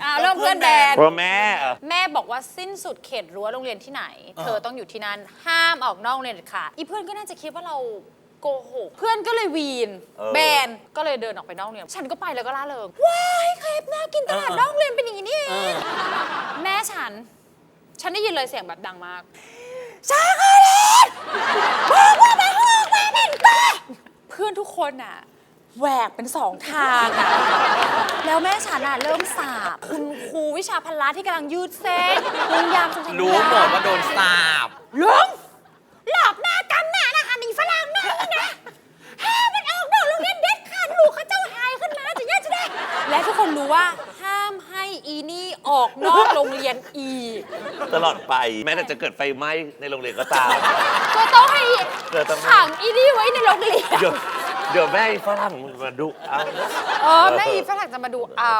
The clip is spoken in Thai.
อ่าเริ่มเพื่อนแบนเพราะแม่เออ แม่บอกว่าสิ้นสุดเขตรั้วโรงเรียนที่ไหนเธอต้องอยู่ที่นั่นห้ามออกนอกโรงเรียนเด็ดขาดอีเพื่อนก็น่าจะคิดว่าเราโกหกเพื่อนก็เลยวีนแบนก็เลยเดินออกไปนอกโรงเรียนฉันก็ไปแล้วก็ล่าเริงว้ายเครปน่ากินตลาดนอกโรงเรียนเป็นอย่างนี้นี่เองแม่ฉัน ฉันได้ยินเลยเสียงแบบดังมากชาคาเลนบอกว่ามาหอกมาเป็นป้าเพื่อนทุกคนอะ แหวกเป็นสองทางอะแล้วแม่ฉันอะเริ่มสาบคุณครูวิชาพละที่กำลังยืดเส้นลุงยามทรงทำรู้หมดว่าโดนสาบลุงหลอกหน้ากำหน้านะคะนี่ฝรั่งน้อยนะห้ามมันออกนอกโรงเรียนเด็ดขาดลูกเขาเจ้าหายขึ้นมาจะแย่จะได้ และทุกคนรู้ว่าห้ามให้อีนี่ออกนอกโรงเรียนอีกตลอดไป แม้แต่จะเกิดไฟไหม้ในโรงเรียนก็ตามก็ต้องให้เกิดต้องขังอีนี่ไว้ในโรงเรียน เดี๋ยวเดี๋ยวแม่ฝรั่งมาดูเอา เออแม่อีฝรั่งจะมาดูเอา